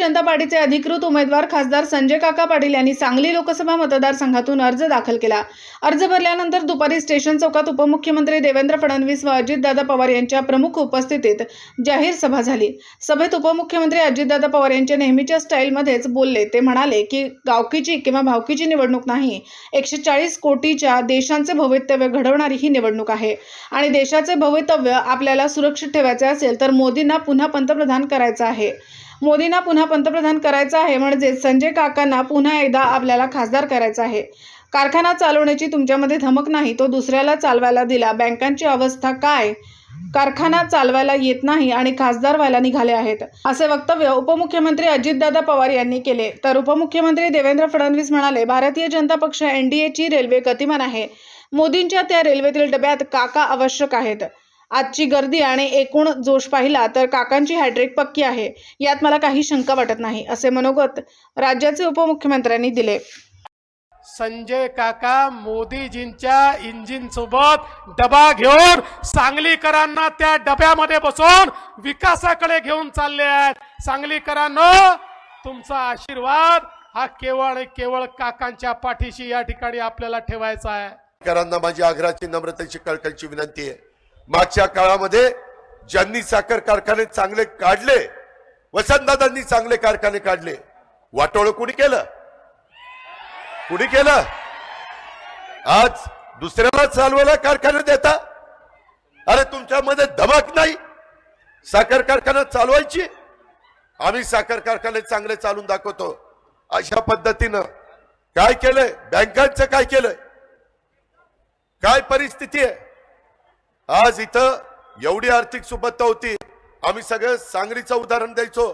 जनता पार्टीचे अधिकृत उमेदवार खासदार संजय काका पाटील यांनी सांगली लोकसभा मतदारसंघातून अर्ज दाखल केला. अर्ज भरल्यानंतर दुपारी स्टेशन चौकात उपमुख्यमंत्री देवेंद्र फडणवीस व अजितदादा पवार यांच्या प्रमुख उपस्थितीत जाहीर सभा झाली. सभेत उपमुख्यमंत्री अजितदादा पवार यांच्या नेहमीच्या स्टाईलमध्येच बोलले. ते म्हणाले की गावकीची किंवा भावकीची निवडणूक नाही. एकशे चाळीस कोटीच्या देशांचे भवितव्य घडवणारी ही निवडणूक आहे. आणि देशाचे भवितव्य आपल्याला सुरक्षित ठेवायचे असेल तर मोदींना पुन्हा पंतप्रधान करायचं आहे. मोदींना पुन्हा पंतप्रधान करायचं आहे म्हणजे संजय काकांना पुन्हा एकदा आपल्याला खासदार करायचं आहे. कारखाना चालवण्याची तुमच्यामध्ये धमक नाही तो दुसऱ्याला चालवायला दिला. बँकांची अवस्था काय? कारखाना चालवायला येत नाही आणि खासदार व्हायला निघाले आहेत असे वक्तव्य उपमुख्यमंत्री अजितदादा पवार यांनी केले. तर उपमुख्यमंत्री देवेंद्र फडणवीस म्हणाले भारतीय जनता पक्ष एनडीएची रेल्वे गतिमान आहे. मोदींच्या त्या रेल्वेतील डब्यात काका आवश्यक आहेत. आजची गर्दी आणि एकूण जोश पाहिला तर काकांची हॅड्रिक पक्की आहे. यात मला काही शंका वाटत नाही असे मनोगत राज्याचे उपमुख्यमंत्र्यांनी दिले. संजय काका मोदीजींच्या इंजिन सोबत डबा घेऊन सांगलीकरांना त्या डब्यामध्ये बसवून विकासाकडे घेऊन चालले आहेत. सांगलीकरांनो तुमचा आशीर्वाद हा केवळ आणि केवळ काकांच्या पाठीशी या ठिकाणी आपल्याला ठेवायचा आहे. करांना माझी आग्रहाची नम्रतेची कळकळची विनंती आहे. मागच्या काळामध्ये ज्यांनी साखर कारखाने चांगले काढले वसंतदादांनी चांगले कारखाने काढले वाटोळ कुणी केलं? कुणी केलं? आज दुसऱ्याला चालवायला कारखाने देता? अरे तुमच्यामध्ये धमक नाही? साखर कारखाना चालवायची? आम्ही साखर कारखाने चांगले चालून दाखवतो. अशा पद्धतीनं काय केलंय? बँकांचं काय केलंय? काय परिस्थिती आहे? आज इथं एवढी आर्थिक सुबत्ता होती. आम्ही सगळं सांगलीचं उदाहरण द्यायचो.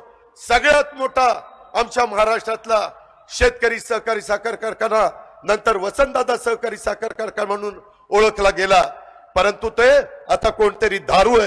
सगळ्यात मोठा आमच्या महाराष्ट्रातला शेतकरी सहकारी साखर कारखाना नंतर वसंतदादा सहकारी साखर कारखाना म्हणून ओळखला गेला. परंतु ते आता कोणतरी दारू आहे.